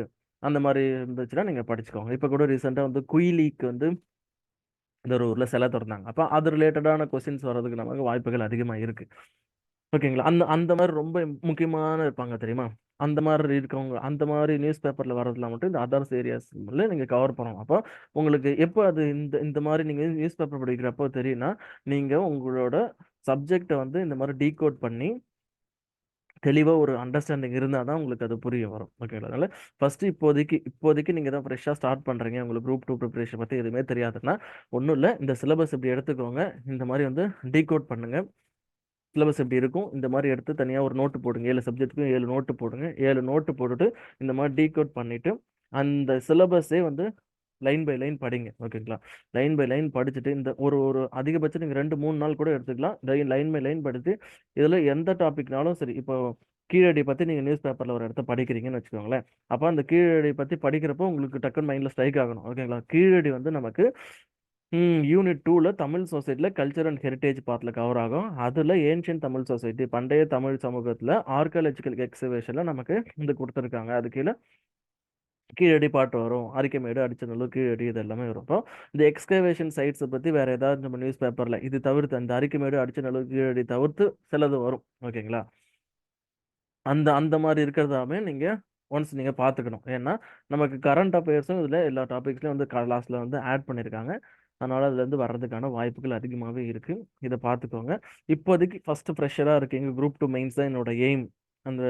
அந்த மாதிரி இருந்துச்சுன்னா நீங்கள் படிச்சுக்கோங்க. இப்போ கூட ரீசெண்டாக வந்து குயிலிக்கு வந்து இந்த ஒரு ஊரில் சிலை திறந்தாங்க. அப்போ அது ரிலேட்டடான கொஸ்டின்ஸ் வர்றதுக்கு நமக்கு வாய்ப்புகள் அதிகமாக இருக்குது ஓகேங்களா? அந்த அந்த மாதிரி ரொம்ப முக்கியமான இருப்பாங்க தெரியுமா? அந்த மாதிரி இருக்கவங்க அந்த மாதிரி நியூஸ் பேப்பரில் வர்றதுலாம் மட்டும் இந்த அதர்ஸ் ஏரியாஸ்ல நீங்கள் கவர் பண்ணணும். அப்போ உங்களுக்கு எப்போ அது இந்த இந்த மாதிரி நீங்கள் நியூஸ் பேப்பர் படிக்கிறப்போ தெரியும்னா நீங்கள் உங்களோட சப்ஜெக்டை வந்து இந்த மாதிரி டீகோட் பண்ணி தெளிவாக ஒரு அண்டர்ஸ்டாண்டிங் இருந்தால் தான் உங்களுக்கு அது புரிய வரும். ஓகேங்களா அதனால் ஃபஸ்ட்டு இப்போதைக்கு இப்போதைக்கு நீங்கள் தான் ஃப்ரெஷ்ஷாக ஸ்டார்ட் பண்ணுறீங்க உங்களுக்கு குரூப் டூ ப்ரிப்பரேஷன் பற்றி எதுவுமே தெரியாதுன்னா ஒன்றும் இல்லை. இந்த சிலபஸ் இப்படி எடுத்துக்கோங்க. இந்த மாதிரி வந்து டீகோட் பண்ணுங்கள் சிலபஸ் எப்படி இருக்கும் இந்த மாதிரி எடுத்து தனியாக ஒரு நோட்டு போடுங்க. ஏழு சப்ஜெக்ட்டுக்கும் ஏழு நோட்டு போடுங்க. ஏழு நோட்டு போட்டுட்டு இந்த மாதிரி டீகோட் பண்ணிவிட்டு அந்த சிலபஸே வந்து லைன் பை லைன் படிங்க. ஓகேங்களா லைன் பை லைன் படிச்சுட்டு இந்த ஒரு ஒரு அதிகபட்சம் நீங்கள் ரெண்டு மூணு நாள் கூட எடுத்துக்கலாம். லைன் பை லைன் படித்து இதில் எந்த டாபிக்னாலும் சரி இப்போ கீழடி பற்றி நீங்கள் நியூஸ் பேப்பரில் ஒரு இடத்த படிக்கிறீங்கன்னு வச்சுக்கோங்களேன். அப்போ அந்த கீழடி பற்றி படிக்கிறப்போ உங்களுக்கு டக்குன்னு மைண்டில் ஸ்ட்ரைக் ஆகணும். ஓகேங்களா கீழடி வந்து நமக்கு யூனிட் டூவில் தமிழ் சொசைட்டியில் கல்ச்சர் அண்ட் ஹெரிட்டேஜ் பார்ட்டில் கவர் ஆகும். அதில் ஏன்ஷியன் தமிழ் சொசைட்டி பண்டைய தமிழ் சமூகத்தில் ஆர்கியாலஜிக்கல் எக்ஸிபிஷனில் நமக்கு இது கொடுத்துருக்காங்க. அது கீழே கீழடி பாட்டு வரும். அரிக்கமேடு அடிச்சநல்லூர் கீழடி இது எல்லாமே வரும். இந்த எக்ஸ்கவேஷன் சைட்ஸை பற்றி வேறு ஏதாவது நம்ம நியூஸ் பேப்பரில் இது தவிர்த்து அந்த அரிக்கமேடு அடிச்சநல்லூர் கீழடி தவிர்த்து சிலது வரும். ஓகேங்களா அந்த அந்த மாதிரி இருக்கிறதாமே நீங்கள் ஒன்ஸ் நீங்கள் பார்த்துக்கணும். ஏன்னா நமக்கு கரண்ட் அஃபேர்ஸும் இதில் எல்லா டாபிக்ஸ்லையும் வந்து லாஸ்ட்டில் வந்து ஆட் பண்ணியிருக்காங்க அதனால் அதுலேருந்து வர்றதுக்கான வாய்ப்புகள் அதிகமாகவே இருக்குது இதை பார்த்துக்கோங்க இப்போதைக்கு ஃபஸ்ட்டு ஃப்ரெஷராக இருக்கீங்க குரூப் டூ மெயின்ஸ் தான் என்னோட எய்ம் அந்த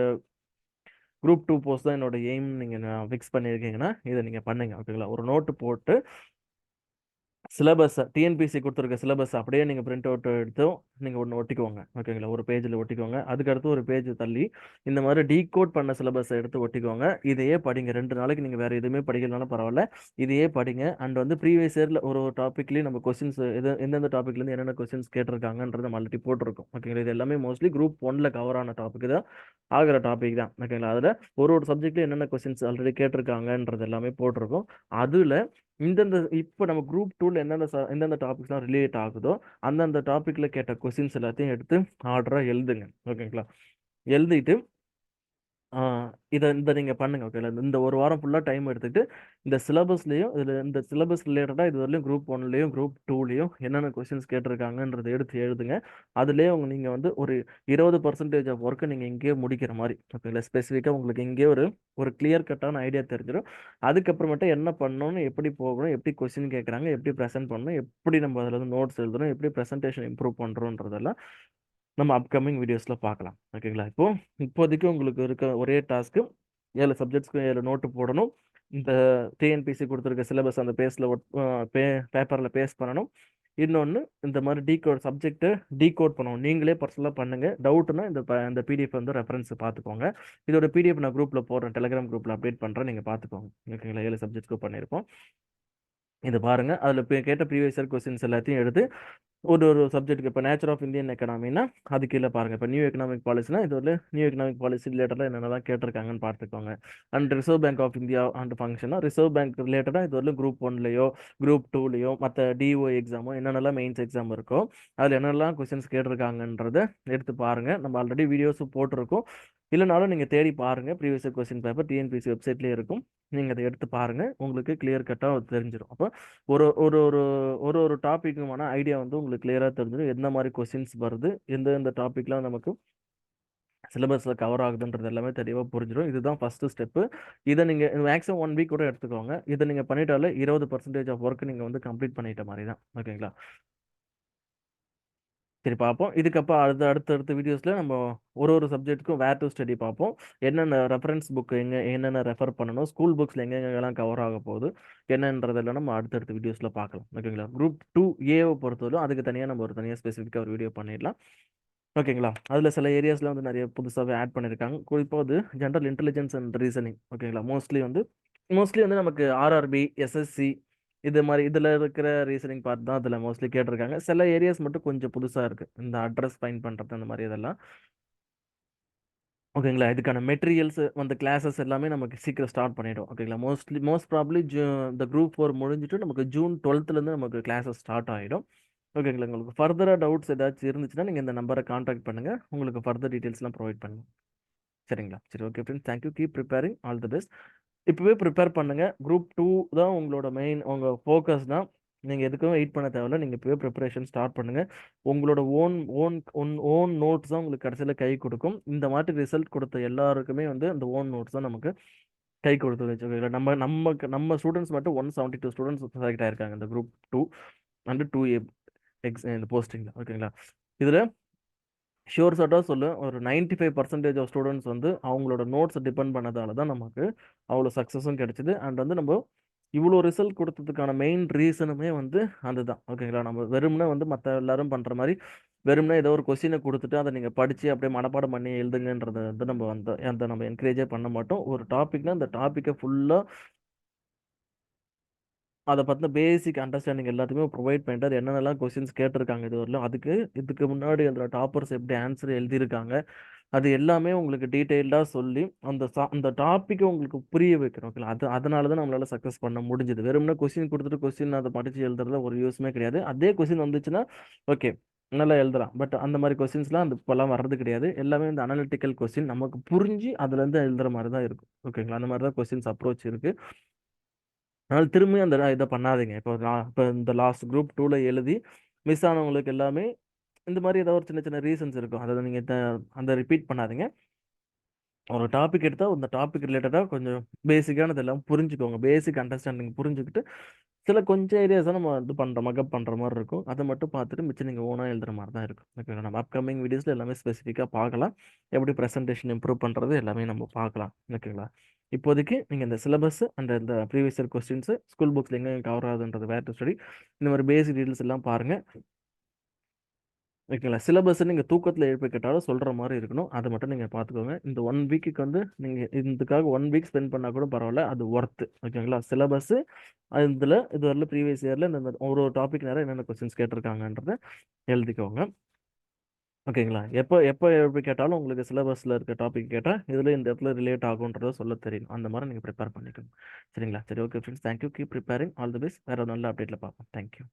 குரூப் டூ போஸ்ட் தான் என்னோட எய்ம் நீங்கள் ஃபிக்ஸ் பண்ணியிருக்கீங்கன்னா இதை நீங்கள் பண்ணுங்கள் ஓகேங்களா? ஒரு நோட்டு போட்டு சிலபஸை டிஎன்பிசி கொடுத்துருக்க சிலபஸ் அப்படியே நீங்கள் பிரிண்ட் அவுட் எடுத்தும் நீங்கள் ஒன்று ஒட்டிக்கோங்க. ஓகேங்களா ஒரு பேஜில் ஒட்டிக்கோங்க. அதுக்கடுத்து ஒரு பேஜ் தள்ளி இந்த மாதிரி டீகோட் பண்ண சிலபஸை எடுத்து ஒட்டிக்கோங்க. இதையே படிங்க. ரெண்டு நாளைக்கு நீங்கள் வேறு எதுவுமே படிக்கலனாலும் பரவாயில்ல. இதையே படிங்க. அண்ட் வந்து ப்ரீவியஸ் இயரில் ஒரு ஒரு டாப்பிக்லேயும் நம்ம கொஸ்டின்ஸ் எது எந்தெந்த டாப்பிக்லேருந்து என்னென்ன கொஸ்டின்ஸ் கேட்டிருக்காங்கன்றது நம்ம ஆல்ரெடி போட்டிருக்கோம் ஓகேங்களா இது எல்லாமே மோஸ்ட்லி குரூப் ஒன்ல கவர் ஆன டாபிக் தான். ஆகிற டாபிக் தான். ஓகேங்களா அதில் ஒரு ஒரு சப்ஜெக்ட்லையும் என்னென்ன கொஸ்டின்ஸ் ஆல்ரெடி கேட்டிருக்காங்கன்றது எல்லாமே போட்டிருக்கோம். அதில் இந்தந்த இப்போ நம்ம குரூப் டூவில் எந்தெந்த எந்தெந்த டாபிக்ஸ்லாம் ரிலேட் ஆகுதோ அந்தந்த டாப்பிக்கில் கேட்ட கொஸ்டின்ஸ் எல்லாத்தையும் எடுத்து ஆர்டராக எழுதுங்க. ஓகேங்களா எழுதிட்டு இதை இந்த நீங்கள் பண்ணுங்க ஓகேங்களா இந்த ஒரு வாரம் ஃபுல்லாக டைம் எடுத்துக்கிட்டு இந்த சிலபஸ்லேயும் இதில் இந்த சிலபஸ் ரிலேட்டடாக இது வரலையும் குரூப் ஒன்லேயும் குரூப் டூலேயும் என்னென்ன கொஸ்டின்ஸ் கேட்டிருக்காங்கன்றதை எடுத்து எழுதுங்க. அதுலேயே உங்க நீங்கள் வந்து ஒரு இருபது பர்சன்டேஜ் ஆஃப் ஒர்க்கை நீங்கள் இங்கேயே முடிக்கிற மாதிரி ஓகேங்களா ஸ்பெசிஃபிக்காக உங்களுக்கு இங்கேயே ஒரு ஒரு கிளியர் கட்டான ஐடியா தெரிஞ்சிடும் அதுக்கப்புறமேட்டு என்ன பண்ணணும் எப்படி போகணும் எப்படி கொஸ்டின் கேட்குறாங்க எப்படி ப்ரெசென்ட் பண்ணணும் எப்படி நம்ம அதில் வந்து நோட்ஸ் எழுதணும் எப்படி ப்ரெசன்டேஷன் இம்ப்ரூவ் பண்ணுறோன்றதெல்லாம் நம்ம அப்கமிங் வீடியோஸில் பார்க்கலாம். ஓகேங்களா இப்போ இப்போதைக்கு உங்களுக்கு இருக்க ஒரே டாஸ்க்கு ஏழு சப்ஜெக்ட்ஸ்க்கு ஏழு நோட்டு போடணும். இந்த டிஎன்பிசி கொடுத்துருக்க சிலபஸ் அந்த பேஸில் பே பேப்பரில் பேஸ்ட் பண்ணணும். இன்னொன்று இந்த மாதிரி டீகோட் சப்ஜெக்ட்டை டீகோட் பண்ணணும். நீங்களே பர்சனலாக பண்ணுங்கள் டவுட்னா இந்த ப- இந்த பிடிஎஃப் வந்து ரெஃபரன்ஸ் பார்த்துக்கோங்க. இதோட பிடிஎஃப் நான் குரூப்பில் போடுறேன். டெலிகிராம் குரூப்பில் அப்டேட் பண்ணுறேன் நீங்கள் பார்த்துக்கோங்க. ஓகேங்களா ஏழு சப்ஜெக்ட்ஸ்க்கு பண்ணியிருப்போம் இது பாருங்கள் அதில் கேட்ட ப்ரீவியஸ் இயர் கொஸ்டின்ஸ் எல்லாத்தையும் எடுத்து ஒரு ஒரு சப்ஜெக்ட்டுக்கு இப்போ நேச்சர் ஆஃப் இந்தியன் எக்கனாமினா அது கீழே பாருங்க. இப்போ நியூ எக்கனாமிக் பாலிசினா இது ஒரு நியூ எக்கனாமிக் பாலிசி ரிலேட்டடாக என்னென்னலாம் கேட்டிருக்காங்கன்னு பார்த்துக்கோங்க. And reserve bank of India and ஃபங்க்ஷனா reserve bank ரிலேட்டடாக இது ஒரு குரூப் ஒன்லையோ குரூப் டூலையோ மற்ற டிஓ எக்ஸாமோ என்னென்னலாம் மெயின்ஸ் எக்ஸாம் இருக்கோ அதில் என்னென்னலாம் கொஸ்டின்ஸ் கேட்டிருக்காங்கன்றதை எடுத்து பாருங்கள் நம்ம ஆல்ரெடி வீடியோஸும் போட்டிருக்கோம். இல்லைனாலும் நீங்கள் தேடி பாருங்கள் ப்ரீவியஸ் கொஸ்டின் பேப்பர் டிஎன்பிசி வெப்சைட்லேயே இருக்கும். நீங்கள் அதை எடுத்து பாருங்கள் உங்களுக்கு கிளியர் கட்டாக தெரிஞ்சிடும் அப்போ ஒரு ஒரு ஒரு ஒரு ஒரு டாப்பிக்குமான ஐடியா வந்து உங்களுக்கு கிளியராக தெரிஞ்சிடும் எந்த மாதிரி கொஸ்டின்ஸ் வருது எந்த எந்த டாப்பிக்லாம் நமக்கு சிலபஸில் கவர் ஆகுதுன்றது எல்லாமே தெளிவாக புரிஞ்சிடும் இதுதான் ஃபஸ்ட்டு ஸ்டெப்பு இதை நீங்கள் மேக்ஸிமம் ஒன் வீக் கூட எடுத்துக்கோங்க. இதை நீங்கள் பண்ணிட்டாலே இருபது பர்சன்டேஜ் ஆஃப் ஒர்க் நீங்கள் வந்து கம்ப்ளீட் பண்ணிட்ட மாதிரி தான். ஓகேங்களா சரி பார்ப்போம். இதுக்கப்புறம் அடுத்த அடுத்த அடுத்த வீடியோஸில் நம்ம ஒரு ஒரு சப்ஜெக்ட்டுக்கும் வேர் டு ஸ்டடி பார்ப்போம். என்னென்ன ரெஃபரன்ஸ் புக் எங்கே என்னென்ன ரெஃபர் பண்ணணும் ஸ்கூல் புக்ஸில் எங்கெங்கெல்லாம் கவர் ஆக போகுது என்னன்றதெல்லாம் நம்ம அடுத்தடுத்த வீடியோஸில் பார்க்கலாம். ஓகேங்களா குரூப் டூ ஏவை பொறுத்தவரைக்கும் அதுக்கு தனியாக நம்ம ஒரு தனியாக ஸ்பெசிஃபிக்காக ஒரு வீடியோ பண்ணிடலாம். ஓகேங்களா அதில் சில ஏரியாஸில் வந்து நிறைய புதுசாகவே ஆட் பண்ணியிருக்காங்க குறிப்பாக வந்து ஜென்ரல் இன்டெலிஜென்ஸ் அண்ட் ரீசனிங் ஓகேங்களா மோஸ்ட்லி வந்து மோஸ்ட்லி வந்து நமக்கு ஆர்ஆர்பி எஸ்எஸ்சி இது மாதிரி இதில் இருக்கிற ரீசனிங் பார்ட் தான் அதில் மோஸ்ட்லி கேட்டிருக்காங்க. சில ஏரியாஸ் மட்டும் கொஞ்சம் புதுசாக இருக்குது இந்த அட்ரஸ் ஃபைன் பண்ணுறது அந்த மாதிரி இதெல்லாம். ஓகேங்களா? இதுக்கான மெட்டீரியல்ஸ் அந்த கிளாஸஸ் எல்லாமே நமக்கு சீக்கிரம் ஸ்டார்ட் பண்ணிடும். ஓகேங்களா? மோஸ்ட்லி மோஸ்ட் ப்ராப்ளி ஜூ இந்த குரூப் ஃபோர் முடிஞ்சிட்டு நமக்கு ஜூன் டுவெல்த்துலேருந்து நமக்கு கிளாஸஸ் ஸ்டார்ட் ஆகிடும் ஓகேங்களா? உங்களுக்கு ஃபர்தராக டவுட்ஸ் ஏதாச்சும் இருந்துச்சுன்னா நீங்கள் இந்த நம்பரை காண்டாக்ட் பண்ணுங்கள் உங்களுக்கு ஃபர்தர் டீட்டெயில்ஸ்லாம் ப்ரொவைட் பண்ணுங்க சரிங்களா? சரி okay friends. Thank you keep preparing. All the best. இப்போவே ப்ரிப்பேர் பண்ணுங்கள் குரூப் டூ தான் உங்களோட மெயின் உங்கள் ஃபோக்கஸ் தான். நீங்கள் எதுக்கும் வெயிட் பண்ண தேவையில்ல. நீங்கள் இப்போவே ப்ரிப்பரேஷன் ஸ்டார்ட் பண்ணுங்கள் உங்களோட own own own own notes தான் உங்களுக்கு கடைசியில் கை கொடுக்கும். இந்த மாதிரி ரிசல்ட் கொடுத்த எல்லாருக்குமே வந்து அந்த ஓன் நோட்ஸ் தான் நமக்கு கை கொடுத்து வச்சுக்கோங்க நம்ம நம்ம நம்ம ஸ்டூடெண்ட்ஸ் மட்டும் one seventy two students select ஆயிருக்காங்க. இந்த group two and two A X இந்த போஸ்டிங்கில் ஓகேங்களா இதில் ஷியோர் ஷார்ட்டாக சொல்லு. ஒரு 95% ஃபைவ் பர்சன்டேஜ் ஆஃப் ஸ்டூடெண்ட்ஸ் வந்து அவங்களோட நோட்ஸை டிபெண்ட் பண்ணதால தான் நமக்கு அவ்வளோ சக்ஸஸும் கிடைச்சிது. அண்ட் வந்து நம்ம இவ்வளோ ரிசல்ட் கொடுத்ததுக்கான மெயின் ரீசனுமே வந்து அதுதான். ஓகேங்களா நம்ம வெறும்னா வந்து மற்ற எல்லாரும் பண்ணுற மாதிரி வெறும்னா ஏதோ ஒரு கொஸ்டினை கொடுத்துட்டு அதை நீங்கள் படித்து அப்படியே மனப்பாடம் பண்ணி எழுதுங்கன்றதை வந்து நம்ம அந்த அந்த நம்ம என்கரேஜே பண்ண மாட்டோம். ஒரு டாபிக்னா அந்த டாப்பிக்கை ஃபுல்லாக அதை பற்றின பேசிக் அண்டர்ஸ்டாண்டிங் எல்லாத்தையுமே ப்ரொவைட் பண்ணிட்டு அது என்னென்னலாம் கொஸ்டின்ஸ் கேட்டிருக்காங்க இது அதுக்கு இதுக்கு முன்னாடி அதில் டாப்பர்ஸ் எப்படி ஆன்சர் எழுதியிருக்காங்க அது எல்லாமே உங்களுக்கு டீட்டெயில்டாக சொல்லி அந்த சா- அந்த டாப்பிக்கை உங்களுக்கு புரிய வைக்கிறோம் ஓகேங்களா அது அதனால தான் நம்மளால் சக்ஸஸ் பண்ண முடிஞ்சது. வெறும்னா கொஸ்டின் கொடுத்துட்டு கொஸ்டின் அதை படித்து எழுதுறதுல ஒரு யூஸ்மே கிடையாது. அதே கொஸ்டின் வந்துச்சுன்னா ஓகே நல்லா எழுதலாம். பட் அந்த மாதிரி கொஸ்டின்ஸ்லாம் அந்த இப்போல்லாம் வர்றது கிடையாது. எல்லாமே இந்த அனலிட்டிக்கல் கொஸ்டின் நமக்கு புரிஞ்சு அதுலேருந்து எழுதுகிற மாதிரி தான் இருக்கும். ஓகேங்களா அந்த மாதிரி தான் கொஸ்டின்ஸ் அப்ரோச் இருக்குது அதனால் திரும்பி அந்த இதை பண்ணாதீங்க. இப்போ நான் இப்போ இந்த லாஸ்ட் குரூப் டூவில் எழுதி மிஸ் ஆனவங்களுக்கு எல்லாமே இந்த மாதிரி ஏதாவது ஒரு சின்ன சின்ன ரீசன்ஸ் இருக்கும். அதை நீங்கள் அந்த ரிப்பீட் பண்ணாதீங்க. ஒரு டாபிக் எடுத்தால் அந்த டாபிக் ரிலேட்டடாக கொஞ்சம் பேசிக்கானது எல்லாம் புரிஞ்சுக்கோங்க. பேசிக் அண்டர்ஸ்டாண்டிங் புரிஞ்சுக்கிட்டு சில கொஞ்சம் ஏரியாஸை நம்ம இது பண்ணுற மக்கப் பண்ணுற மாதிரி இருக்கும். அதை மட்டும் பார்த்துட்டு மிச்சம் நீங்கள் ஓனாக எழுதுகிற மாதிரி தான் இருக்கும். ஓகேங்களா நம்ம அப்கமிங் வீடியோஸில் எல்லாமே ஸ்பெசிஃபிக்காக பார்க்கலாம். எப்படி ப்ரெசன்டேஷன் இம்ப்ரூவ் பண்ணுறது எல்லாமே நம்ம பார்க்கலாம். ஓகேங்களா இப்போதைக்கு நீங்கள் இந்த சிலபஸ் அண்ட் இந்த ப்ரீவியஸ் இயர் கொஸ்டின்ஸு ஸ்கூல் புக்ஸில் எங்கே கவர் ஆகுதுன்றது வேறு ஸ்டடி இந்த மாதிரி பேசிக் டீட்டெயில்ஸ் எல்லாம் பாருங்கள் ஓகேங்களா? சிலபஸ் நீங்கள் தூக்கத்தில் எழுப்பி கேட்டாலும் சொல்கிற மாதிரி இருக்கணும். அதை மட்டும் நீங்கள் பார்த்துக்கோங்க. இந்த ஒன் வீக்குக்கு வந்து நீங்கள் இதுக்காக ஒன் வீக் ஸ்பெண்ட் பண்ணால் கூட பரவாயில்ல. அது ஒர்த்து ஓகேங்களா? சிலபஸ்ஸு இதில் இது வரல ப்ரீவியஸ் இயரில் இந்த ஒரு ஒரு டாபிக் நேரம் என்னென்ன கொஸ்டின்ஸ் கேட்டிருக்காங்கன்றத எழுதிக்கோங்க. ஓகேங்களா? எப்போ எப்போ எப்படி கேட்டாலும் உங்களுக்கு சிலபஸில் இருக்க டாபிக் கேட்டால் இதில் இந்த இடத்துல ரிலேட் ஆகுன்றத சொல்ல தெரியும். அந்த மாதிரி நீங்கள் ப்ரிப்பேர் பண்ணிக்கணும் சரிங்களா? சரி okay friends thank you keep preparing all the best வேறு நல்ல அப்டேட்டில் பார்ப்போம். தேங்க்யூ